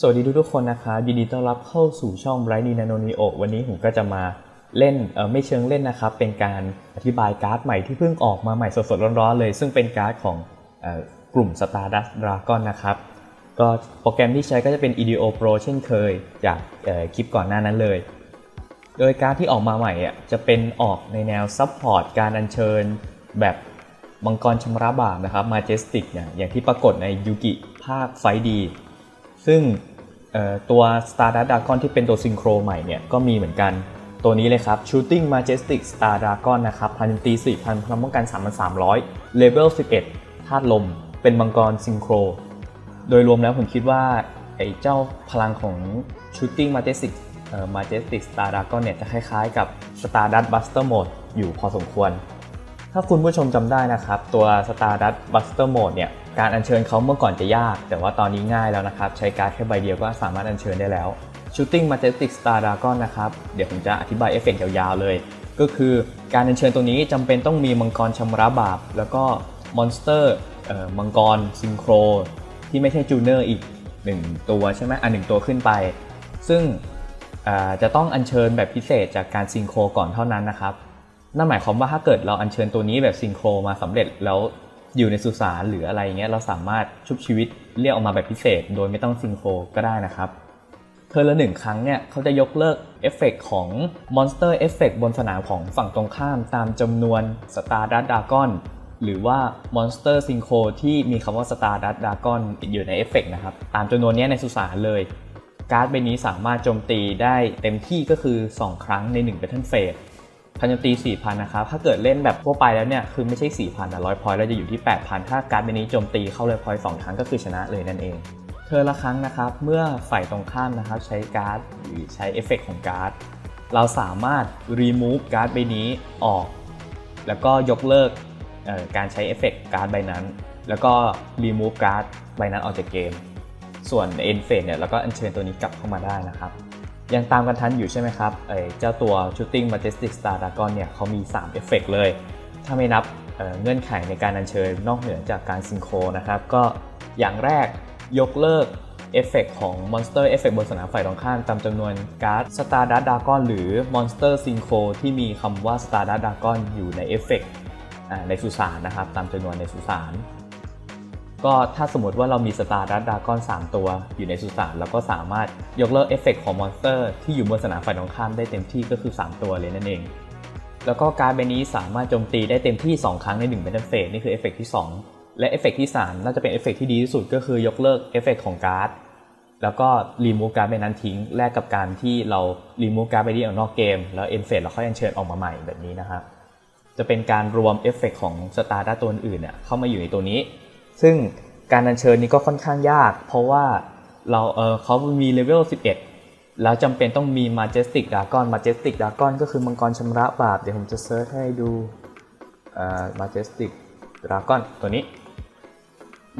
สวัสดีทุกๆคนนะครับยินดีต้อนรับเข้าสู่ช่องไรนีนาโนนิโอวันนี้ผมก็จะมาเล่นเออไม่เชิงเล่นนะครับ เป็นการอธิบายการ์ดใหม่ที่เพิ่งออกมาใหม่สดๆร้อนๆเลย ซึ่งเป็นการ์ดของออกลุ่ม Stardust Dragon นะครับ ก็โปรแกรมที่ใช้ก็จะเป็น EDO Pro เช่นเคย จากคลิปก่อนหน้านั้นเลย โดยการ์ดที่ออกมาใหม่อะจะเป็นออกในแนวซับพอร์ตการอัญเชิญแบบมังกรชำระบาปนะครับมาเจสติกเนี่ยอย่างที่ปรากฏในยูกิภาคไฟดี ซึ่งตัว Stardust Dragon ที่เป็นตัวซิงโครใหม่เนี่ยก็มีเหมือนกันตัวนี้เลยครับ Shooting Majestic Star Dragon นะครับพันตี4,000พลังป้องกัน 3,300 Level 11ธาตุลม เป็นมังกรซิงโคร โดยรวมแล้วผมคิดว่าไอ้เจ้าพลังของ Shooting Majestic เอ่อ Majestic Star Dragon เนี่ยจะคล้ายๆกับ Stardust Buster Mode อยู่พอสมควร ถ้าคุณผู้ชมจำได้นะครับ ตัว Stardust Buster Mode เนี่ยการอัญเชิญเขาเมื่อก่อนจะยาก แต่ว่าตอนนี้ง่ายแล้วนะครับ ใช้การ์ดแค่ใบเดียวก็สามารถอัญเชิญได้แล้ว Shooting Majestic Star Dragon นะครับ เดี๋ยวผมจะอธิบายเอฟเฟกต์ยาวๆเลย ก็คือการอัญเชิญตัวนี้จำเป็นต้องมีมังกรชำระบาป แล้วก็มอนสเตอร์มังกรซิงโครที่ไม่ใช่จูเนอร์อีก 1 ตัวใช่ไหมอันหนึ่งตัวขึ้นไป ซึ่งอ่าจะต้องอัญเชิญแบบพิเศษจากการซิงโครก่อนเท่านั้นนะครับ นั่นหมายความว่าถ้าเกิดเราอัญเชิญตัวนี้แบบซิงโครมาสำเร็จแล้วอยู่ในสุสานหรืออะไรเงี้ยเราสามารถชุบชีวิตเรียกออกมาแบบพิเศษ โดยไม่ต้องซิงโครก็ได้นะครับเทอร์ละหนึ่งครั้งเนี่ยเขาจะยกเลิกเอฟเฟกของมอนสเตอร์เอฟเฟกบนสนามของฝั่งตรงข้ามตามจำนวนสตาร์ดัตดากอนหรือว่ามอนสเตอร์ซิงโคที่มีคำว่าสตาร์ดัตดากอนอยู่ในเอฟเฟกนะครับ ตามจำนวนนี้ในสุสานเลย การ์ดใบนี้สามารถโจมตีได้เต็มที่ก็คือ 2 ครั้งใน1 Battle Phase พันโจมตี4,000นะครับ ถ้าเกิดเล่นแบบทั่วไปแล้วเนี่ย คือไม่ใช่4,000แต่ร้อยพอยต์แล้วจะอยู่ที่8,000ถ้าการ์ดใบนี้โจมตีเข้าเลยพอยต์2ครั้งก็คือชนะเลยนั่นเอง เธอละครั้งนะครับ เมื่อฝ่ายตรงข้ามนะครับ ใช้การ์ดหรือใช้เอฟเฟกต์ของการ์ด เราสามารถ remove การ์ดใบนี้ออก แล้วก็ยกเลิกการใช้เอฟเฟกต์การ์ดใบนั้น แล้วก็ remove การ์ดใบนั้นออกจากเกม ส่วน end phase เนี่ยเราก็อัญเชิญตัวนี้กลับเข้ามาได้นะครับ ยังตามกันทันอยู่ใช่ไหมครับเเจ้าตัว Shooting Majestic Star Dragon เนี่ยเขามี 3 เอฟเฟกต์เลย ถ้าไม่นับเเงื่อนไขในการอัญเชิญนอกเหนือจากการซิงโครนะครับ ก็อย่างแรกยกเลิกเอฟเฟกของ Monster Effect บนสนามฝ่ายตรงข้ามตามจำนวนการ์ด Stardust Dragon หรือ Monster Synchro ที่มีคำว่า Stardust Dragon อยู่ในเอฟเฟกในสุสานนะครับ ตามจำนวนในสุสาน ก็ถ้าสมมติว่าเรามีสตาร์ดัตดากอน3 ตัว อยู่ในสุสานเราก็สามารถยกเลิกเอฟเฟกของมอนสเตอร์ที่อยู่บนสนามฝ่ายตรงข้ามได้เต็มที่ก็คือ 3 ตัวเลยนั่นเอง แล้วก็การ์ดใบนี้สามารถโจมตีได้เต็มที่ 2 ครั้งใน1 Battle Phase นี่คือเอฟเฟกที่ 2 และเอฟเฟกที่ 3 น่าจะเป็นเอฟเฟกที่ดีที่สุดก็คือยกเลิกเอฟเฟกของการ์ดแล้วก็รีมูฟการ์ดใบนั้นทิ้งแลกกับการที่เรารีมูฟการ์ดใบนี้ออกนอกเกม แล้วเอ็นเฟสเราค่อยอัญเชิญออกมาใหม่แบบนี้นะครับจะเป็นการรวมเอฟเฟกของสตาร์ดัตตัวอื่นเนี่ยเข้ามาอยู่ในตัวนี้ ซึ่งการอัญเชิญนี้ก็ค่อนข้างยาก เพราะว่าเราเออเขามีเลเวล 11 แล้วจำเป็นต้องมี Majestic Dragon Majestic Dragon ก็คือมังกรชำระบาป เดี๋ยวผมจะเซิร์ชให้ดูเอ่อ Majestic Dragon ตัวนี้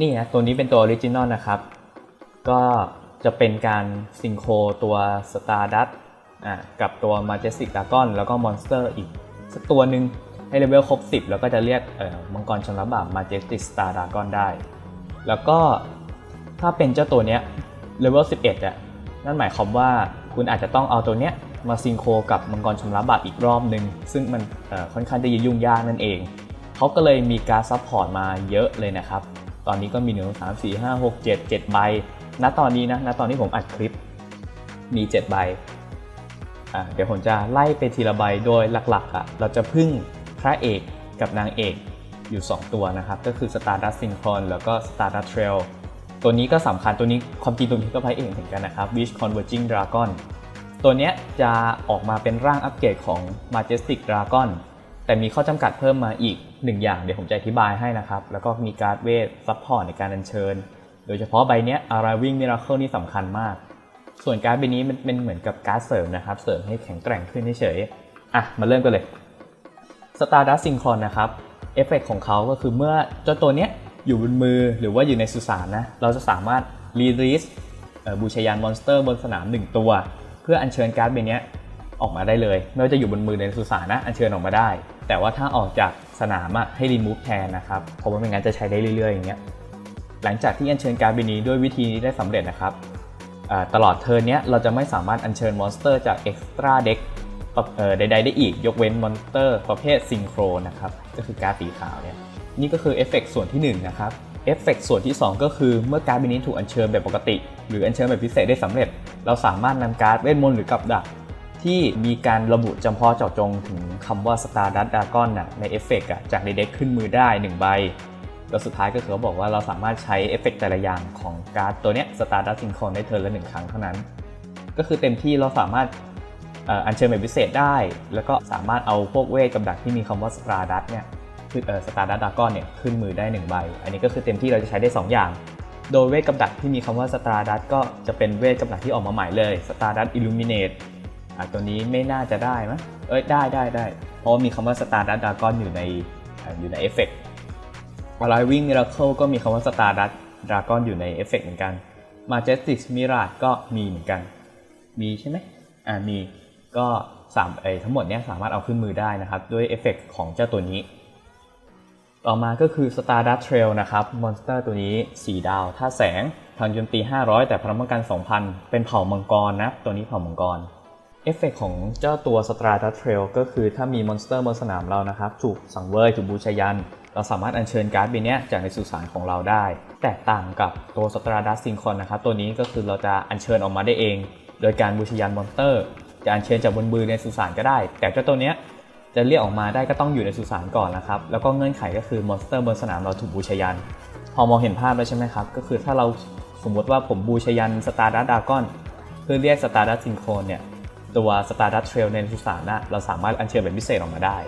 นี่นะตัวนี้เป็นตัวออริจินอลนะครับ ก็จะเป็นการซิงโครตัว Stardust อะกับตัว Majestic Dragon แล้วก็ Monster อีกสักตัวหนึ่ง ให้เลเวลครบ 10 แล้วก็จะเรียกเอ่อมังกรชำระบาป Majestic Star Dragon ได้ แล้วก็ถ้าเป็นเจ้าตัวเนี้ยเลเวล11อะนั่นหมายความว่าคุณอาจจะต้องเอาตัวเนี้ยมาซิงโครกับมังกรชำระบาปอีกรอบหนึ่งซึ่งมันเอ่อค่อนข้างจะยุ่งยากนั่นเอง เขาก็เลยมีการซัพพอร์ตมาเยอะเลยนะครับ ตอนนี้ก็มี1 2 3 4 5 6 7 7ใบ ณ ตอนนี้นะ ณ ตอนที่ผมอัดคลิป มี7ใบอ่าเดี๋ยวผมจะไล่ไปทีละใบ โดยหลักๆอะ เราจะพึ่ง พระเอกกับนางเอกอยู่ 2 ตัวนะครับ ก็คือ Stardust Synchron แล้วก็ Stardust Trail ตัวนี้ก็สำคัญตัวนี้ความจริงตัวนี้ก็พระเอกเหมือนกันนะครับ Wish Converging Dragon ตัวเนี้ยจะออกมาเป็นร่างอัปเกรดของ Majestic Dragon แต่มีข้อจำกัดเพิ่มมาอีกหนึ่งอย่างเดี๋ยวผมจะอธิบายให้นะครับ แล้วก็มีการ์ดเวทซัพพอร์ตในการอัญเชิญ โดยเฉพาะใบเนี้ย Arriving Miracle นี่สำคัญมาก ส่วนการ์ดใบนี้มันเป็นเหมือนกับการ์ดเสริมนะครับ เสริมให้แข็งแกร่งขึ้นเฉยอะมาเริ่มกันเลย Stardust Synchron นะครับเอฟเฟกของเขาก็คือเมื่อเจ้าตัวเนี้ยอยู่บนมือหรือว่าอยู่ในสุสานนะเราจะสามารถ release เอ่อบูชายานมอนสเตอร์บนสนาม 1 ตัว เพื่ออัญเชิญการ์ดใบนี้ออกมาได้เลย ไม่ว่าจะอยู่บนมือในสุสานนะอัญเชิญออกมาได้ แต่ว่าถ้าออกจากสนามอะให้ remove แทนนะครับเพราะว่าไม่งั้นจะใช้ได้เรื่อย ๆ อย่างเงี้ยหลังจากที่อัญเชิญการ์ดใบนี้ด้วยวิธีนี้ได้สำเร็จนะครับตลอดเทิร์นเนี้ยเราจะไม่สามารถอัญเชิญมอนสเตอร์จาก Extra Deck เอ่อ ใดๆได้อีก ยกเว้นมอนเตอร์ประเภทซิงโครนะครับ ก็คือการ์ดสีขาวเนี่ย นี่ก็คือเอฟเฟกส่วนที่ 1 นะครับ เอฟเฟกส่วนที่ 2 ก็คือเมื่อการ์ดใบนี้ถูกอัญเชิญแบบปกติ หรืออัญเชิญแบบพิเศษได้สำเร็จ เราสามารถนำการ์ดเวทมนต์หรือกับดัก ที่มีการระบุจำเพาะเจาะจงถึงคำว่า Stardust Dragon น่ะในเอฟเฟกต์จากในเด็กขึ้นมือได้ 1 ใบแล้วสุดท้ายก็คือเขาบอกว่าเราสามารถใช้เอฟเฟกต์แต่ละอย่างของการ์ดตัวเนี้ย Stardust Synchron ได้เทิร์นละหนึ่งครั้งเท่านั้น ก็คือเต็มที่เราสามารถ อัญเชิญแบบพิเศษได้ แล้วก็สามารถเอาพวกเวทกับดักที่มีคำว่า Stardust เนี่ยคือเอ่อ Stardust Dragon เนี่ยขึ้นมือได้1ใบ อันนี้ก็คือเต็มที่เราจะใช้ได้ 2 อย่าง โดยเวทกับดักที่มีคำว่า Stardust ก็จะเป็นเวทกับดักที่ออกมาใหม่เลย Stardust Illuminate อะตัวนี้ไม่น่าจะได้มั้ยเอ้ยได้ได้ได้เพราะมีคำว่า Stardust Dragon อยู่ในอยู่ในเอฟเฟกต์ Arriving Miracle ก็มีคำว่า Stardust Dragon อยู่ในเอฟเฟกต์เหมือนกัน Majestic Mirage ก็มีเหมือนกัน มีใช่ไหมอ่ามี ก็สามเอทั้งหมดเนี้ยสามารถเอาขึ้นมือได้นะครับ ด้วยเอฟเฟกต์ของเจ้าตัวนี้ ต่อมาก็คือ Stardust Trail นะครับ มอนสเตอร์ตัวนี้ 4 ดาวท่าแสงพลังโจมตี 500 แต่พลังป้องกัน 2,000 เป็นเผ่ามังกรนะ ตัวนี้เผ่ามังกรเอฟเฟกต์ของเจ้าตัว Stardust Trail ก็คือถ้ามีมอนสเตอร์บนสนามเรานะครับถูกสังเวยถูกบูชายัน เราสามารถอัญเชิญการ์ดใบเนี้ยจากในสุสานของเราได้ แตกต่างกับตัว Stardust Synchron นะครับ ตัวนี้ก็คือเราจะอัญเชิญออกมาได้เอง โดยการบูชายันมอนสเตอร์ จะอัญเชิญจากบนมือในสุสานก็ได้ แต่เจ้าตัวเนี้ยจะเรียกออกมาได้ก็ต้องอยู่ในสุสานก่อนนะครับ แล้วก็เงื่อนไขก็คือมอนสเตอร์บนสนามเราถูกบูชายัน พอมองเห็นภาพแล้วใช่ไหมครับ ก็คือถ้าเราสมมติว่าผมบูชายัน Stardust Dragon เพื่อเรียก Stardust Synchron เนี่ยตัว Stardust Trail ในสุสานนะเราสามารถอัญเชิญเป็นพิเศษออกมาได้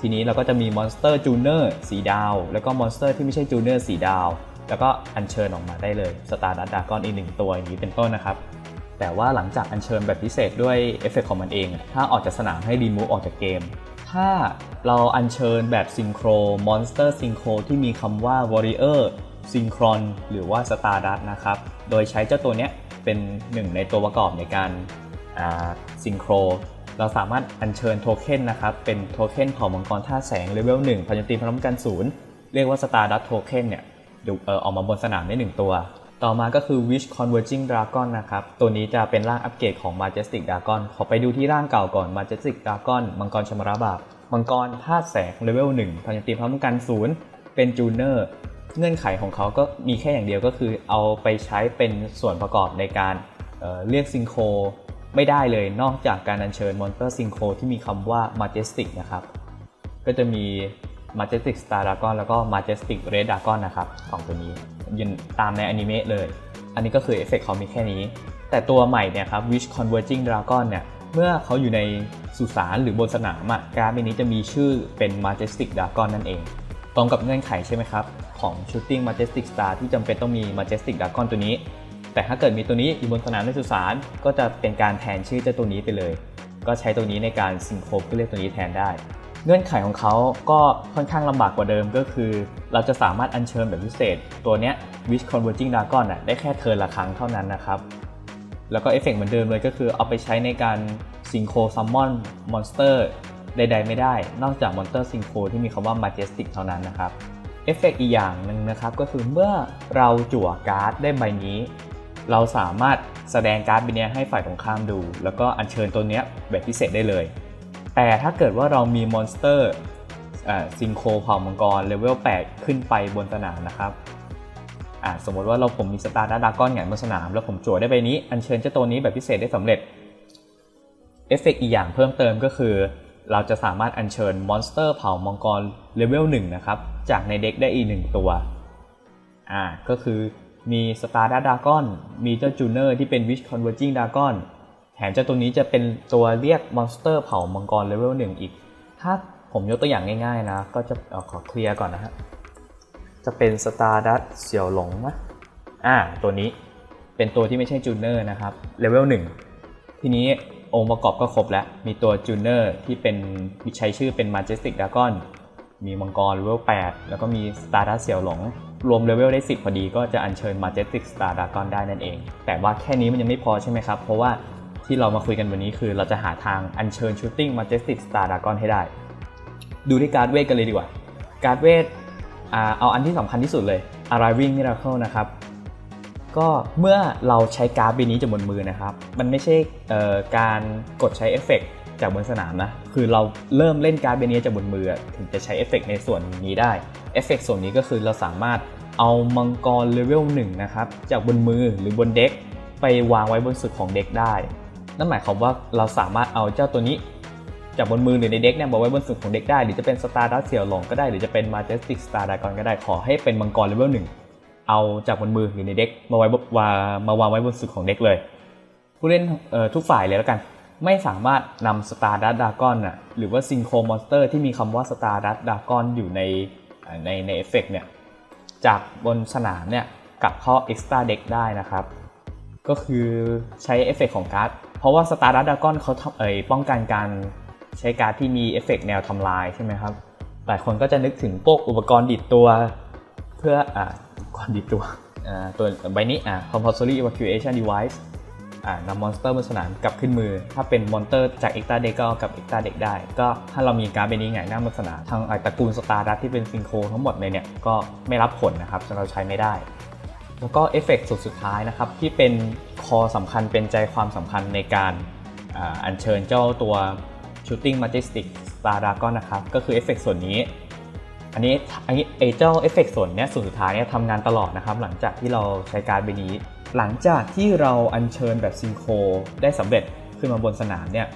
ทีนี้เราก็จะมีมอนสเตอร์จูเนอร์สีดาว แล้วก็มอนสเตอร์ที่ไม่ใช่จูเนอร์สีดาว แล้วก็อัญเชิญออกมาได้เลย Stardust Dragon อีกหนึ่งตัวอย่างนี้เป็นต้นนะครับ แต่ว่าหลังจากอัญเชิญแบบพิเศษด้วยเอฟเฟกของมันเอง ถ้าออกจากสนามให้รีมูฟออกจากเกม ถ้าเราอัญเชิญแบบซิงโครมอนสเตอร์ซิงโครที่มีคำว่า Warrior Synchron หรือว่า Stardust นะครับ โดยใช้เจ้าตัวเนี้ยเป็นหนึ่งในตัวประกอบในการซิงโครเราสามารถอัญเชิญโทเค็นนะครับ เป็นโทเค็นเผ่ามังกรท่าแสงเลเวล1พันตีพลังกันศูนย์เรียกว่า Stardust Token เนี่ยเดี๋ยออออกมาบนสนามได้ 1 ตัว ต่อมาก็คือ Wish Converging Dragon นะครับ ตัวนี้จะเป็นร่างอัปเกรดของ Majestic Dragon ขอไปดูที่ร่างเก่าก่อน Majestic Dragon มังกรชมราบาปมังกรธาตุแสงเลเวล1พันตีพร้อมกันศูนย์เป็นจูเนอร์ เงื่อนไขของเขาก็มีแค่อย่างเดียวก็คือเอาไปใช้เป็นส่วนประกอบในการเเรียกซิงโครไม่ได้เลยนอกจากการอัญเชิญมอนเตอร์ซิงโครที่มีคำว่า Majestic นะครับ ก็จะมี Majestic Star Dragon แล้วก็ Majestic Red Dragon นะครับสองตัวนี้ ยืนตามในอนิเมะเลย อันนี้ก็คือเอฟเฟกต์เขามีแค่นี้ แต่ตัวใหม่เนี่ยครับ Wish Converging Dragon เนี่ยเมื่อเขาอยู่ในสุสานหรือบนสนามอะการ์ดใบนี้จะมีชื่อเป็น Majestic Dragon นั่นเอง ตรงกับเงื่อนไขใช่ไหมครับ ของ Shooting Majestic Star ที่จำเป็นต้องมี Majestic Dragon ตัวนี้ แต่ถ้าเกิดมีตัวนี้อยู่บนสนามในสุสานก็จะเป็นการแทนชื่อเจ้าตัวนี้ไปเลย ก็ใช้ตัวนี้ในการซิงโครเพื่อเรียกตัวนี้แทนได้ เงื่อนไขของเขาก็ค่อนข้างลำบากกว่าเดิมก็คือ เราจะสามารถอัญเชิญแบบพิเศษ ตัวเนี้ย Wish Converging Dragon น่ะได้แค่เทิร์นละครั้งเท่านั้นนะครับ แล้วก็เอฟเฟกต์เหมือนเดิมเลยก็คือเอาไปใช้ในการซิงโครซัมมอนมอนสเตอร์ใดๆไม่ได้ นอกจากมอนสเตอร์ซิงโครที่มีคำว่า Majestic เท่านั้นนะครับเอฟเฟกต์อีกอย่างหนึ่งนะครับก็คือเมื่อเราจั่วการ์ดได้ใบนี้ เราสามารถแสดงการ์ดใบนี้ให้ฝ่ายตรงข้ามดู แล้วก็อัญเชิญตัวเนี้ยแบบพิเศษได้เลย แต่ถ้าเกิดว่าเรามีมอนสเตอร์ซิงโครเผ่ามังกรเลเวล8ขึ้นไปบนสนามนะครับสมมติว่าเราผมมีสตาร์ดดากอนอย่างบนสนาม แล้วผมจั่วได้ใบนี้ อัญเชิญเจ้าตัวนี้แบบพิเศษได้สำเร็จเอฟเฟกอีกอย่างเพิ่มเติมก็คือ เราจะสามารถอัญเชิญมอนสเตอร์เผ่ามังกรเลเวล1นะครับ จากในเด็กได้อีกหนึ่งตัวอ่าก็คือมีสตาร์ดดากอนมีเจ้าจูเนอร์ที่เป็น Wish Converging Dragon แถ มเจ้าตัวนี้จะเป็นตัวเรียกมอนสเตอร์เผ่ามังกรเลเวล1อีก ถ้าผมยกตัวอย่างง่ายๆนะ ก็จะอขอเคลียร์ก่อนนะฮะ จะเป็น Stardust เสี่ยวหลงนะอ่า ตัวนี้เป็นตัวที่ไม่ใช่จูเนอร์นะครับเลเวล1ทีนี้องค์ประกอบก็ครบแล้ว มีตัวจูเนอร์ที่เป็นใช้ชื่อเป็น Majestic Dragon มีมังกรเลเวล8แล้วก็มี Stardust เสี่ยวหลง รวมเลเวลได้ 10 พอดีก็จะอัญเชิญ Majestic Star Dragon ได้นั่นเอง แต่ว่าแค่นี้มันยังไม่พอใช่ไหมครับ เพราะว่า ที่เรามาคุยกันวันนี้คือเราจะหาทางอัญเชิญ Shooting Majestic Star Dragon ให้ได้ ดูที่การ์ดเวทกันเลยดีกว่า การ์ดเวทเอาอันที่สำคัญที่สุดเลย Arriving Miracle นะครับ ก็เมื่อเราใช้การ์ดใบนี้จากบนมือนะครับ มันไม่ใช่การกดใช้เอฟเฟกต์จากบนสนามนะ คือเราเริ่มเล่นการ์ดใบนี้จากบนมือ ถึงจะใช้เอฟเฟกต์ในส่วนนี้ได้ เอฟเฟกต์ส่วนนี้ก็คือเราสามารถเอามังกรเลเวล1นะครับ จากบนมือหรือบนเด็กไปวางไว้บนสุดของเด็กได้ นั่นหมายความว่าเราสามารถเอาเจ้าตัวนี้ จากบนมือหรือในเด็กเนี่ยมาไว้บนสุดของเด็กได้ หรือจะเป็นสตาร์ดัสเซียวหลงก็ได้ หรือจะเป็นมาเจสติกสตาร์ดากอนก็ได้ขอให้เป็นมังกรเลเวลหนึ่งเอาจากบนมือหรือในเด็กมาไว้วามาวางไว้บนสุดของเด็กเลย ผู้เล่นทุกฝ่ายเลยแล้วกัน ไม่สามารถนำสตาร์ดัสดากอนน่ะหรือว่าซิงโครมอนสเตอร์ที่มีคำว่าสตาร์ดัสดากอนอยู่ในในในเอฟเฟกเนี่ยจากบนสนามเนี่ยกลับเข้า Extra Deck ได้นะครับ ก็คือใช้เอฟเฟกของการ์ด เพราะว่าสตาร์ดัสดากอนเขาเอ่ยป้องกันการใช้การ์ดที่มีเอฟเฟกแนวทำลายใช่ไหมครับ หลายคนก็จะนึกถึงพวกอุปกรณ์ดิดตัว เพื่ออ่าอุปกรณ์ดิดตัวอ่าตัวใบนี้อ่า compulsory evacuation device อ่านำมอนสเตอร์บนสนามกลับขึ้นมือ ถ้าเป็นมอนเตอร์จาก extra deck ก็เอากลับ extra deck ได้ ก็ถ้าเรามีการ์ดใบนี้ไงหน้าบนสนามทางตระกูลสตาร์ดัสที่เป็นซิงโครทั้งหมดเลยเนี่ยก็ไม่รับผลนะครับเราใช้ไม่ได้ แล้วก็เอฟเฟกต์สุดสุดท้ายนะครับ ที่เป็นคอสำคัญเป็นใจความสำคัญในการอัญเชิญเจ้าตัว Shooting Majestic Star Dragon นะครับ ก็คือเอฟเฟกต์ส่วนนี้ อันนี้อันนี้ไอเจ้าเอฟเฟกต์ส่วนนี้ส่วนสุดท้ายเนี่ยทำงานตลอดนะครับ หลังจากที่เราใช้การดใบนี้ หลังจากที่เราอัญเชิญแบบซิงโครได้สำเร็จขึ้นมาบนสนามเนี่ย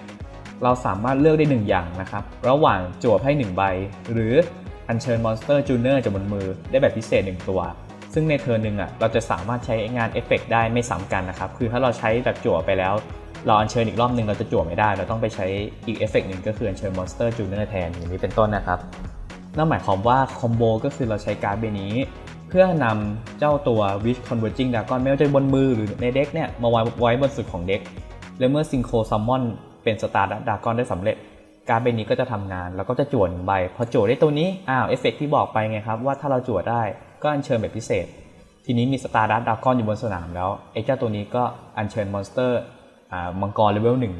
เราสามารถเลือกได้หนึ่งอย่างนะครับ ระหว่างจั่วไพ่หนึ่งใบ หรืออัญเชิญมอนสเตอร์จูเนอร์จากบนมือได้แบบพิเศษหนึ่งตัว ซึ่งในเทอร์นหนึ่งอะเราจะสามารถใช้งานเอฟเฟกได้ไม่ซ้ำกันนะครับ คือถ้าเราใช้แบบจั่วไปแล้ว เราอัญเชิญอีกรอบหนึ่งเราจะจั่วไม่ได้ เราต้องไปใช้อีกเอฟเฟกหนึ่งก็คืออัญเชิญมอนสเตอร์จูเนอร์แทนอย่างนี้เป็นต้นนะครับนั่นหมายความว่าคอมโบก็คือเราใช้การ์ดใบนี้ เพื่อนำเจ้าตัว Wish Converging Dragon ไม่ว่าจะบนมือหรือในเด็กเนี่ยมาไว้ไว้บนสุดของเด็กและเมื่อซิงโครซัมมอนเป็นสตาร์ดากอนได้สำเร็จ การ์ดใบนี้ก็จะทำงาน แล้วก็จะจวดหนึ่งใบ พอจวดได้ตัวนี้ อ้าว เอฟเฟกที่บอกไปไงครับ ว่าถ้าเราจวดได้ ก็อัญเชิญแบบพิเศษ ทีนี้มีสตาร์ดัสดากอนอยู่บนสนามแล้วไอ้เจ้าตัวนี้ก็อัญเชิญมอนสเตอร์มังกรเลเวลหนึ่ง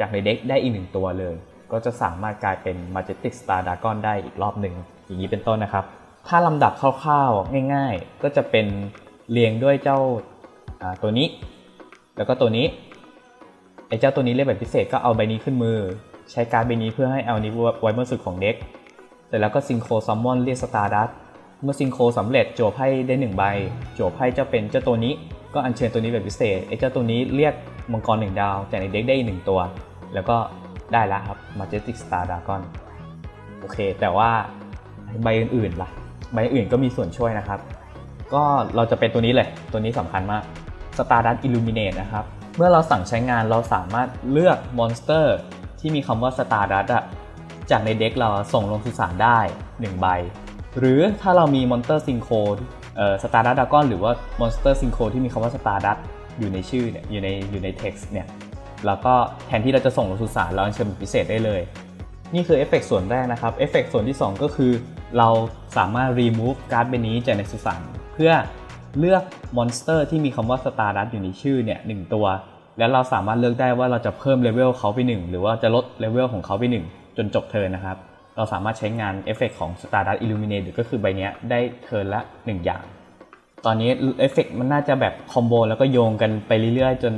จากในเด็กได้อีกหนึ่งตัวเลย ก็จะสามารถกลายเป็น Majestic Star Dragon ได้อีกรอบหนึ่งอย่างนี้เป็นต้นนะครับ ถ้าลำดับคร่าวๆ ง่ายๆ ก็จะเป็นเรียงด้วยเจ้าตัวนี้ แล้วก็ตัวนี้ไอ้เจ้าตัวนี้เล่นแบบพิเศษก็เอาใบนี้ขึ้นมือ ใช้การใบนี้เพื่อให้เอานี้ไว้บนสุดของเด็กเสร็จแล้วก็ซิงโครซัมมอนเรียกสตาร์ดัส เมื่อซิงโครสำเร็จจั่วไพ่ได้หนึ่งใบจั่วไพ่เจ้าเป็นเจ้าตัวนี้ก็อัญเชิญตัวนี้แบบพิเศษไอ้เจ้าตัวนี้เรียกมังกรหนึ่งดาวจากในเด็กได้อีกหนึ่งตัว แล้วก็ได้แล้วครับ Majestic Star Dragon โอเค แต่ว่าใบอื่นๆล่ะ ใบอื่นก็มีส่วนช่วยนะครับ ก็เราจะเป็นตัวนี้เลยตัวนี้สำคัญมาก Stardust Illuminate นะครับ เมื่อเราสั่งใช้งานเราสามารถเลือกมอนสเตอร์ที่มีคำว่า Stardust จากในเด็กเราส่งลงสุสานได้ 1 ใบ หรือถ้าเรามีมอนสเตอร์ซิงโคเอ่อ Stardust Dragon หรือว่ามอนสเตอร์ซิงโคที่มีคำว่า Stardust อยู่ในชื่อเนี่ยอยู่ในอยู่ใน text เนี่ยแล้วก็แทนที่เราจะส่งลงสุสานเราเชิญพิเศษได้เลย นี่คือเอฟเฟกส่วนแรกนะครับเอฟเฟกส่วนที่ 2 ก็คือ เราสามารถ remove การ์ดใบนี้จากในสุสานเพื่อเลือกมอนสเตอร์ที่มีคำว่า Stardust อยู่ในชื่อเนี่ยหนึ่งตัว แล้วเราสามารถเลือกได้ว่าเราจะเพิ่มเลเวลเขาไป 1 หรือว่าจะลดเลเวลของเขาไป 1 จนจบเทิร์นนะครับ เราสามารถใช้งานเอฟเฟกของ Stardust Illuminate ก็คือใบเนี้ยได้เทิร์นละ 1 อย่าง ตอนนี้เอฟเฟกมันน่าจะแบบคอมโบแล้วก็โยงกันไปเรื่อยๆ จน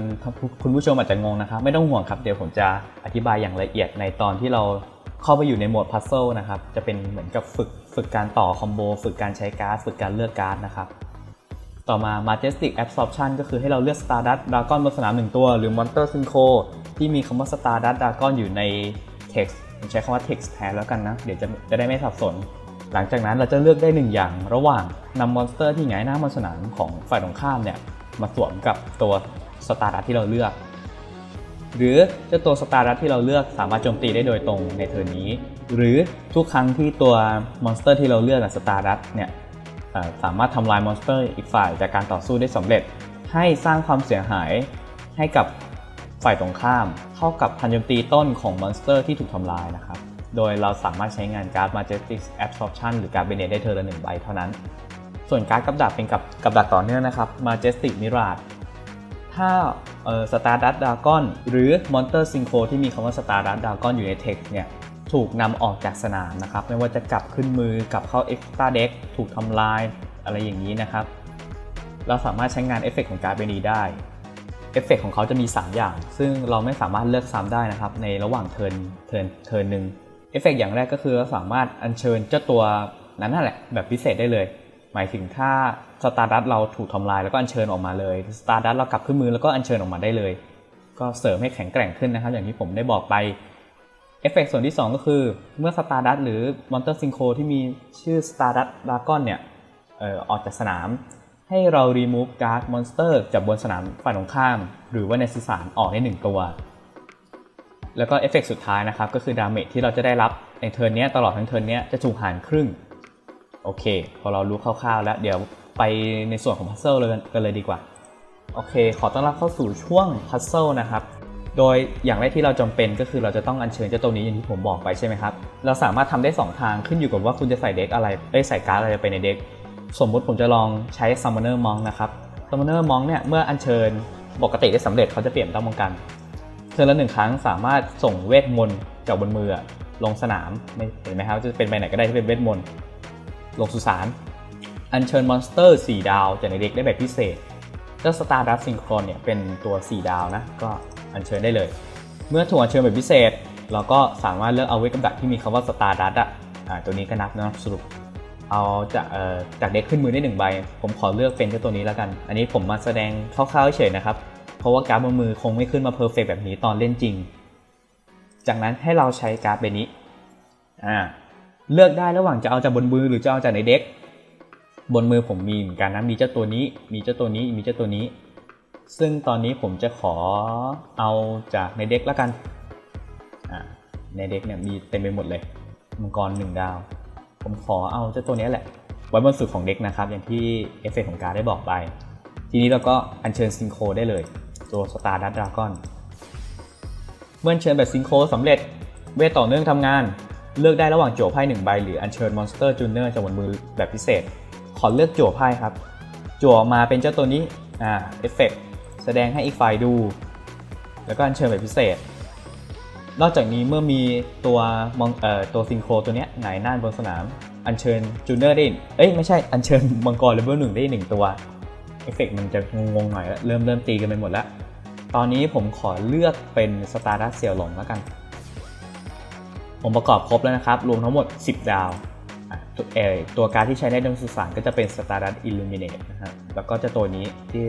คุณผู้ชมอาจจะงงนะครับไม่ต้องห่วงครับ เดี๋ยวผมจะอธิบายอย่างละเอียดในตอนที่เราเข้าไปอยู่ในโหมดพัซเซิลนะครับ จะเป็นเหมือนกับฝึกฝึกการต่อคอมโบฝึกการใช้การ์ดฝึกการเลือกการ์ดนะครับต่อมา Majestic Absorption ก็คือให้เราเลือก Stardust Dragon บนสนาม1ตัว หรือ Monster Synchro ที่มีคำว่า Stardust Dragon อยู่ใน text ใช้คำว่า text แทนแล้วกันนะ เดี๋ยวจะจะได้ไม่สับสน หลังจากนั้นเราจะเลือกได้1อย่าง ระหว่างนำมอนสเตอร์ที่หงายหน้าบนสนามของฝ่ายตรงข้ามเนี่ยมาสวมกับตัวสตาร์ดัสที่เราเลือก หรือเจ้าตัวสตาร์ดัสที่เราเลือกสามารถโจมตีได้โดยตรงในเทิร์นนี้ หรือทุกครั้งที่ตัวมอนสเตอร์ที่เราเลือกสตาร์ดัสเนี่ยสามารถทำลายมอนสเตอร์อีกฝ่ายจากการต่อสู้ได้สำเร็จ ให้สร้างความเสียหายให้กับ ฝ่ายตรงข้ามเท่ากับพันโจมตีต้นของมอนสเตอร์ที่ถูกทำลายนะครับ โดยเราสามารถใช้งานการ์ด Majestic Absorption หรือการ์ดเบเนได้เทอร์ละหนึ่งใบเท่านั้น ส่วนการ์ดกับดักเป็นกับกับดักต่อเนื่องนะครับ Majestic Mirage ถ้าเอ่อ Stardust Dragon หรือ Monster Synchro ที่มีคำว่า Stardust Dragon อยู่ใน text เนี่ยถูกนำออกจากสนามนะครับ ไม่ว่าจะกลับขึ้นมือกลับเข้า Extra Deck ถูกทำลายอะไรอย่างนี้นะครับ เราสามารถใช้งานเอฟเฟกของการ์ดใบนีได้ เอฟเฟกของเขาจะมี 3 อย่าง ซึ่งเราไม่สามารถเลือกซ้ำได้นะครับในระหว่างเทิร์นเทิร์นเทิร์นหนึ่งเอฟเฟกอย่างแรกก็คือเราสามารถอัญเชิญเจ้าตัวนั้นนั่นแหละแบบพิเศษได้เลย หมายถึงถ้าสตาร์ดัตเราถูกทำลายแล้วก็อัญเชิญออกมาเลยสตาร์ดัตเรากลับขึ้นมือแล้วก็อัญเชิญออกมาได้เลย ก็เสริมให้แข็งแกร่งขึ้นนะครับอย่างที่ผมได้บอกไปเอฟเฟกส่วนที่ 2 ก็คือเมื่อสตาร์ดัตหรือมอนเตอร์ซิงโคที่มีชื่อสตาร์ดัตดากอนเนี่ยเอ่อออกจากสนาม ให้เรา remove guard monster จากบนสนามฝ่ายตรงข้าม หรือว่าในสุสานออกได้หนึ่งตัว แล้วก็เอฟเฟกสุดท้ายนะครับ ก็คือดาเมจที่เราจะได้รับในเทิร์นนี้ตลอดทั้งเทิร์นนี้จะถูกหารครึ่ง โอเค พอเรารู้คร่าวๆแล้วเดี๋ยวไปในส่วนของพัซเซิลเลยกันเลยดีกว่า โอเค ขอต้อนรับเข้าสู่ช่วงพัซเซิลนะครับโดยอย่างแรกที่เราจำเป็นก็คือเราจะต้องอัญเชิญเจ้าตัวนี้อย่างที่ผมบอกไปใช่ไหมครับ เราสามารถทำได้ 2 ทางขึ้นอยู่กับว่าคุณจะใส่เด็กอะไรเอ้ยใส่การ์ดอะไรไปในเด็ก สมมุติผมจะลองใช้ Summoner Monk นะครับ Summoner Monk เนี่ยเมื่ออัญเชิญปกติได้สำเร็จเขาจะเปลี่ยนต้องป้องกันเทิร์นละหนึ่งครั้งสามารถส่งเวทมนต์จากบนมือลงสนามเห็นไหมครับจะเป็นใบไหนก็ได้ที่เป็นเวทมนต์ลงสุสานอัญเชิญมอนสเตอร์ 4 ดาวจากในเด็กได้แบบพิเศษเจ้า Star Dust Synchron เนี่ยเป็นตัว 4 ดาวนะก็อัญเชิญได้เลย เมื่อถูกอัญเชิญแบบพิเศษ เราก็สามารถเลือกเอาเวทกำดักที่มีคำว่า Star Dust อะตัวนี้ก็นับนะสรุป เอาจากเอ่อจากเด็กขึ้นมือได้หนึ่งใบ ผมขอเลือกเป็นเจ้าตัวนี้แล้วกัน อันนี้ผมมาแสดงคร่าวๆเฉยนะครับ เพราะว่าการ์ดบนมือคงไม่ขึ้นมาเพอร์เฟกแบบนี้ตอนเล่นจริง จากนั้นให้เราใช้การ์ดใบนี้อ่าเลือกได้ระหว่างจะเอาจากบนมือหรือจะเอาจากในเด็ก บนมือผมมีเหมือนกันนะมีเจ้าตัวนี้ มีเจ้าตัวนี้มีเจ้าตัวนี้ ซึ่งตอนนี้ผมจะขอเอาจากในเด็กแล้วกันอ่าในเด็กเนี่ยมีเต็มไปหมดเลยมังกรหนึ่งดาว ผมขอเอาเจ้าตัวนี้แหละ ไว้บนสุดของเด็กนะครับ อย่างที่เอฟเฟกของการได้บอกไป ทีนี้เราก็อัญเชิญซิงโคได้เลย ตัวสตาร์ดัตดราก้อนเมื่ออัญเชิญแบบซิงโคสำเร็จ เวทต่อเนื่องทำงาน เลือกได้ระหว่างโจวไพ่หนึ่งใบหรืออัญเชิญมอนสเตอร์จูเนอร์จากบนมือแบบพิเศษ ขอเลือกโจวไพ่ครับ โจวออกมาเป็นเจ้าตัวนี้อ่าเอฟเฟกแสดงให้อีกฝ่ายดู แล้วก็อัญเชิญแบบพิเศษ นอกจากนี้เมื่อมีตัวมองเอ่อตัวซิงโครตัวเนี้ยหงายหน้าบนสนาม อัญเชิญจูเนอร์ได้เอ้ยไม่ใช่อัญเชิญมังกรเลเวลหนึ่งได้หนึ่งตัวเอฟเฟกมันจะงงๆหน่อยแล้วเริ่มเริ่มตีกันไปหมดแล้ว ตอนนี้ผมขอเลือกเป็นสตาร์ดัสเซียวหลงแล้วกัน ผมประกอบครบแล้วนะครับ รวมทั้งหมด 10 ดาวตัวเออตัวการที่ใช้ในดวงสุสานก็จะเป็น Stardust Illuminate นะครับแล้วก็จะตัวนี้ที่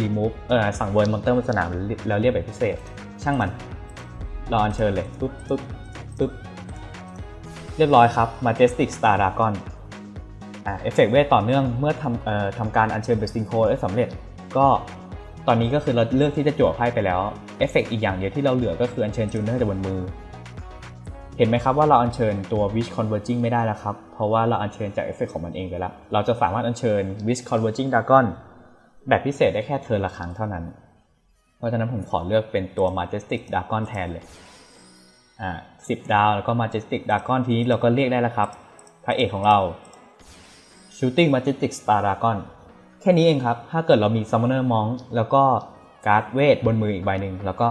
remove เออสั่งเวิร์นมอนเตอร์บนสนามแล้วเรียกแบบพิเศษ ช่างมัน รออัญเชิญเลยปุ๊บปุ๊บปุ๊บเรียบร้อยครับ Majestic Star Dragon อ่าเอฟเฟกต์เวทต่อเนื่องเมื่อทำเอ่อทำการอัญเชิญเป็นซิงโคได้สำเร็จ ก็ตอนนี้ก็คือเราเลือกที่จะจั่วไพ่ไปแล้วเอฟเฟกต์อีกอย่างเดียวที่เราเหลือก็คืออัญเชิญจูเนอร์จากบนมือ เห็นไหมครับว่าเราอัญเชิญตัว Wish Converging ไม่ได้แล้วครับ เพราะว่าเราอัญเชิญจากเอฟเฟกต์ของมันเองไปแล้ว เราจะสามารถอัญเชิญ Wish Converging Dragon แบบพิเศษได้แค่เทิร์นละครั้งเท่านั้น เพราะฉะนั้นผมขอเลือกเป็นตัว Majestic Dragon แทนเลย อ่า10ดาวแล้วก็ Majestic Dragon ทีนี้เราก็เรียกได้แล้วครับ พระเอกของเรา Shooting Majestic Star Dragon แค่นี้เองครับ ถ้าเกิดเรามี Summoner Monk แล้วก็การ์ดเวทบนมืออีกใบหนึ่งแล้วก็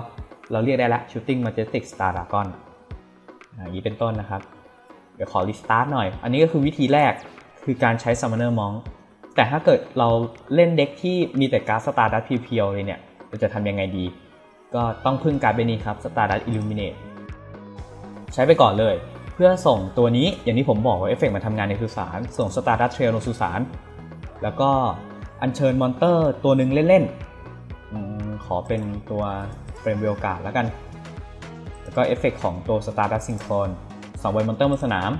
เราเรียกได้แล้ว Shooting Majestic Star Dragon อย่างนี้เป็นต้นนะครับ เดี๋ยวขอรีสตาร์ทหน่อย อันนี้ก็คือวิธีแรกคือการใช้ Summoner Monk แต่ถ้าเกิดเราเล่นเด็กที่มีแต่การ์ด Stardust เพียวๆเลยเนี่ย เราจะทำยังไงดี ก็ต้องพึ่งการ์ดใบนี้ครับ Stardust Illuminate ใช้ไปก่อนเลย เพื่อส่งตัวนี้อย่างที่ผมบอกว่าเอฟเฟกต์มาทำงานในสุสานส่ง Stardust Trail ลงสุสานแล้วก็อัญเชิญมอนเตอร์ตัวหนึ่งเล่นๆขอเป็นตัวเฟรมเวลการ์ดแล้วกัน แล้วก็เอฟเฟกต์ของตัว Stardust Synchron สองใบมอนเตอร์บนสนาม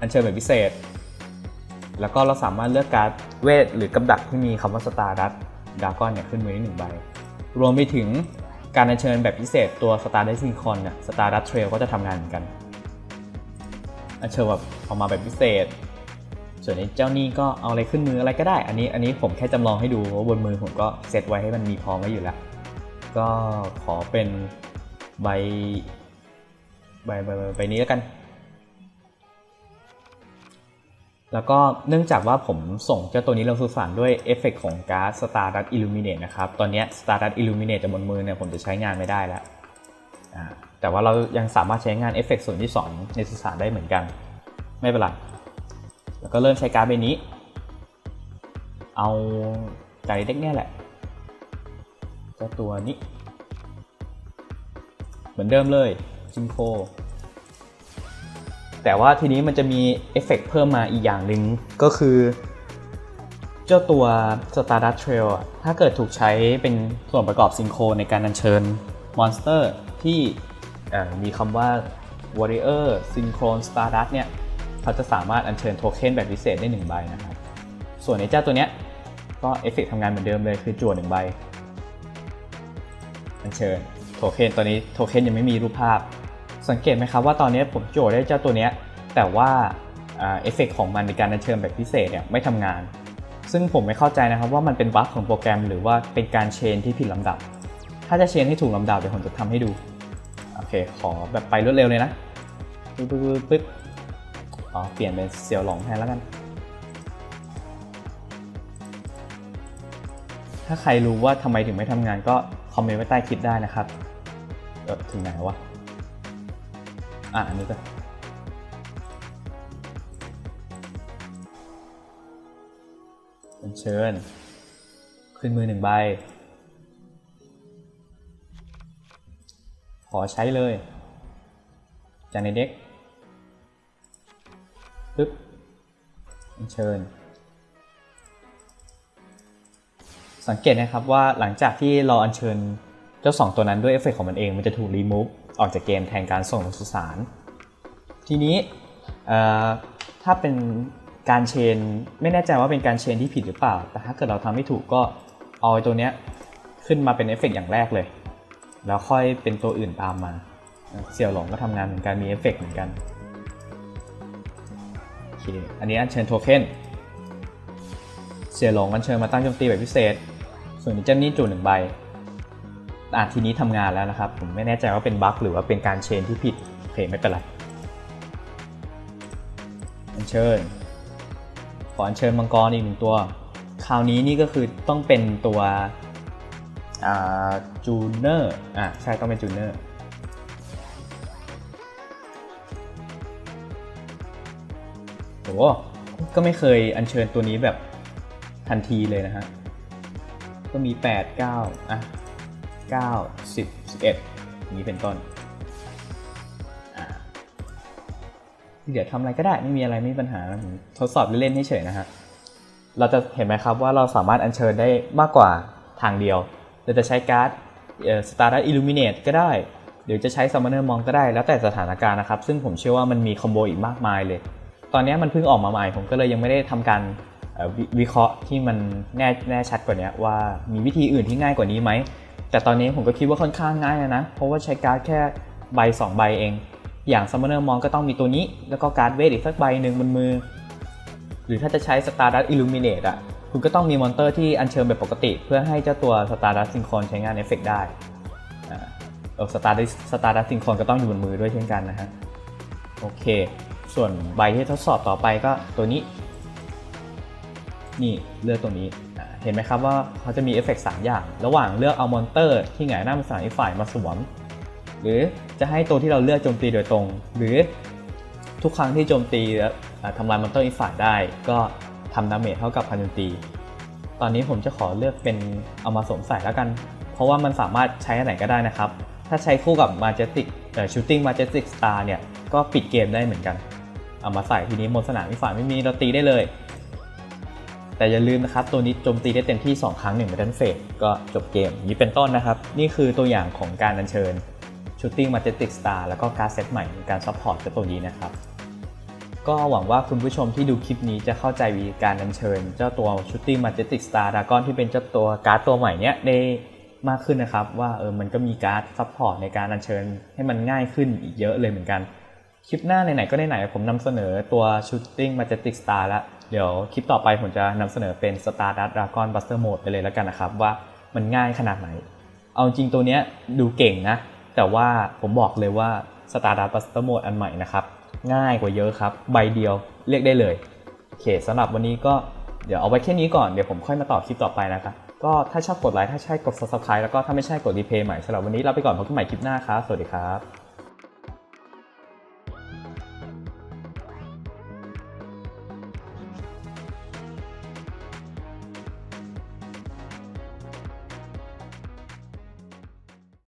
อัญเชิญแบบพิเศษ แล้วก็เราสามารถเลือกการ์ดเวทหรือกับดักที่มีคำว่า Stardust Dragon เนี่ยขึ้นมือได้หนึ่งใบ รวมไปถึงการอัญเชิญแบบพิเศษตัว Stardust Synchron เนี่ย Stardust Trail ก็จะทำงานเหมือนกันอัญเชิญแบบออกมาแบบพิเศษ ส่วนไอ้เจ้านี่ก็เอาอะไรขึ้นมืออะไรก็ได้ อันนี้อันนี้ผมแค่จำลองให้ดูว่าบนมือผมก็เซตไว้ให้มันมีพร้อมไว้อยู่แล้ว ก็ขอเป็นใบใบใบใบนี้แล้วกัน แล้วก็เนื่องจากว่าผมส่งเจ้าตัวนี้ลงสู่สารด้วยเอฟเฟกของการ์ด Stardust Illuminate นะครับ ตอนนี้ Stardust Illuminate จากบนมือเนี่ยผมจะใช้งานไม่ได้แล้ว แต่ว่าเรายังสามารถใช้งานเอฟเฟกส่วนที่ 2 ในสุสานได้เหมือนกัน ไม่เป็นไร แล้วก็เริ่มใช้การ์ดใบนี้ เอาไก่เด็กเนี่ยแหละเจ้าตัวนี้ เหมือนเดิมเลยจิงโค แต่ว่าทีนี้มันจะมีเอฟเฟกต์เพิ่มมาอีกอย่างหนึ่งก็คือ เจ้าตัว Stardust Trail อะถ้าเกิดถูกใช้เป็นส่วนประกอบซิงโครในการอัญเชิญมอนสเตอร์ที่มีคำว่า Warrior Synchron Stardust เนี่ยเขาจะสามารถอัญเชิญโทเค็นแบบพิเศษได้1ใบนะครับ ส่วนในเจ้าตัวเนี้ยก็เอฟเฟกต์ทำงานเหมือนเดิมเลยคือจั่ว1ใบ อัญเชิญโทเค็นตอนนี้โทเค็นยังไม่มีรูปภาพ สังเกตไหมครับว่าตอนนี้ผมโจทย์ได้เจ้าตัวนี้แต่ว่าเอฟเฟกต์ของมันในการอัญเชิญแบบพิเศษเนี่ยไม่ทำงาน ซึ่งผมไม่เข้าใจนะครับว่ามันเป็นบั๊กของโปรแกรม หรือว่าเป็นการเชนที่ผิดลำดับ ถ้าจะเชนให้ถูกลำดับเดี๋ยวผมจะทำให้ดูโอเคขอแบบไปรวดเร็วเลยนะปึ๊บปึ๊บปึ๊บอ๋อเปลี่ยนเป็นเซียวหลงแทนแล้วกัน ถ้าใครรู้ว่าทำไมถึงไม่ทำงานก็คอมเมนต์ไว้ใต้คลิปได้นะครับเออถึงไหนวะ อะอันนี้ก็เป็นเชิญ ขึ้นมือหนึ่งใบ ขอใช้เลย จากในเด็กปึ๊บอัญเชิญ สังเกตนะครับว่าหลังจากที่เราอัญเชิญเจ้าสองตัวนั้นด้วยเอฟเฟกต์ของมันเอง มันจะถูกรีมูฟ ออกจากเกมแทนการส่งลงสุสานทีนี้ถ้าเป็นการเชนไม่แน่ใจว่าเป็นการเชนที่ผิดหรือเปล่า แต่ถ้าเกิดเราทำไม่ถูกก็เอาไอ้ตัวเนี้ยขึ้นมาเป็นเอฟเฟกต์อย่างแรกเลย แล้วค่อยเป็นตัวอื่นตามมา เสี่ยวหลงก็ทำงานเหมือนกันมีเอฟเฟกต์เหมือนกันโอเคอันนี้อัญเชิญโทเค็นเสี่ยวหลงอัญเชิญมาตั้งโจมตีแบบพิเศษ ส่วนนี้เจ้านี่จูหนึ่งใบ อะทีนี้ทำงานแล้วนะครับ ผมไม่แน่ใจว่าเป็นบั๊กหรือว่าเป็นการเชนที่ผิดโอเคไม่เป็นไรอัญเชิญขออัญเชิญมังกรอีกหนึ่งตัว คราวนี้นี่ก็คือต้องเป็นตัวจูเนอร์อะใช่ต้องเป็นจูเนอร์โหก็ไม่เคยอัญเชิญตัวนี้แบบทันทีเลยนะฮะ ก็มี 8 9อะ 9 10 11 นี้เป็นต้นเดี๋ยวทำอะไรก็ได้ไม่มีอะไรไม่มีปัญหาทดสอบเล่นๆให้เฉยนะฮะเราจะเห็นไหมครับว่าเราสามารถอัญเชิญได้มากกว่าทางเดียว เราจะใช้การ์ดเอ่อ Stardust Illuminate ก็ได้ หรือจะใช้ Summoner Monk ก็ได้ แล้วแต่สถานการณ์นะครับ ซึ่งผมเชื่อว่ามันมีคอมโบอีกมากมายเลย ตอนนี้มันเพิ่งออกมาใหม่ ผมก็เลยยังไม่ได้ทำการวิเคราะห์ที่มันแน่แน่ชัดกว่านี้ว่ามีวิธีอื่นที่ง่ายกว่านี้ไหม แต่ตอนนี้ผมก็คิดว่าค่อนข้างง่ายนะ เพราะว่าใช้การ์ดแค่ใบ 2 ใบเอง อย่าง Summoner Monk ก็ต้องมีตัวนี้ แล้วก็การ์ดเวทอีกสักใบหนึ่งบนมือ หรือถ้าจะใช้ Stardust Illuminate อะคุณก็ต้องมีมอนเตอร์ที่อัญเชิญแบบปกติ เพื่อให้เจ้าตัว Stardust Synchron ใช้งานเอฟเฟกได้อ่าเออ Stardust Stardust Synchron ก็ต้องอยู่บนมือด้วยเช่นกันนะฮะ โอเค ส่วนใบที่ทดสอบต่อไปก็ตัวนี้ นี่เลือกตัวนี้ เห็นไหมครับว่าเขาจะมีเอฟเฟกต์3อย่าง ระหว่างเลือกเอามอนเตอร์ที่หงายหน้าเป็นสามอีกฝ่ายมาสวม หรือจะให้ตัวที่เราเลือกโจมตีโดยตรง หรือทุกครั้งที่โจมตีแล้วทำลายมอนเตอร์อีกฝ่ายได้ ก็ทำดาเมจเท่ากับพันโจมตี ตอนนี้ผมจะขอเลือกเป็นเอามาสวมใส่แล้วกัน เพราะว่ามันสามารถใช้อันไหนก็ได้นะครับ ถ้าใช้คู่กับ Majestic เอ่อ Shooting Majestic Star เนี่ยก็ปิดเกมได้เหมือนกัน เอามาใส่ทีนี้บนสนามอีกฝ่ายไม่มีเราตีได้เลย แต่อย่าลืมนะครับ ตัวนี้โจมตีได้เต็มที่ 2 ครั้ง1 Battle Phase ก็จบเกมนี้เป็นต้นนะครับ นี่คือตัวอย่างของการอัญเชิญ Shooting Majestic Star แล้วก็การเซตใหม่ในการซัพพอร์ตเจ้าตัวนี้นะครับ ก็หวังว่าคุณผู้ชมที่ดูคลิปนี้จะเข้าใจวิธีการอัญเชิญ เจ้าตัว Shooting Majestic Star Dragon ที่เป็นเจ้าตัวการ์ดตัวใหม่เนี้ยได้มากขึ้นนะครับ ว่าเออมันก็มีการ์ดซัพพอร์ตในการอัญเชิญให้มันง่ายขึ้นอีกเยอะเลยเหมือนกัน คลิปหน้าไหนๆก็ไหนๆผมนำเสนอตัว Shooting Majestic Star แล้ว เดี๋ยวคลิปต่อไปผมจะนำเสนอเป็น Stardust Dragon Buster Mode ไปเลยแล้วกันนะครับ ว่ามันง่ายขนาดไหน เอาจริงตัวเนี้ยดูเก่งนะ แต่ว่าผมบอกเลยว่า Stardust Buster Mode อันใหม่นะครับ ง่ายกว่าเยอะครับ ใบเดียวเรียกได้เลยโอเคสำหรับวันนี้ก็เดี๋ยวเอาไว้แค่นี้ก่อนเดี๋ยวผมค่อยมาตอบคลิปต่อไปนะครับก็ถ้าชอบกดไลค์ถ้าใช่กด subscribe แล้วก็ถ้าไม่ใช่กดรีเพย์ใหม่สำหรับวันนี้ลาไปก่อนพบกันใหม่คลิปหน้าครับ สวัสดีครับ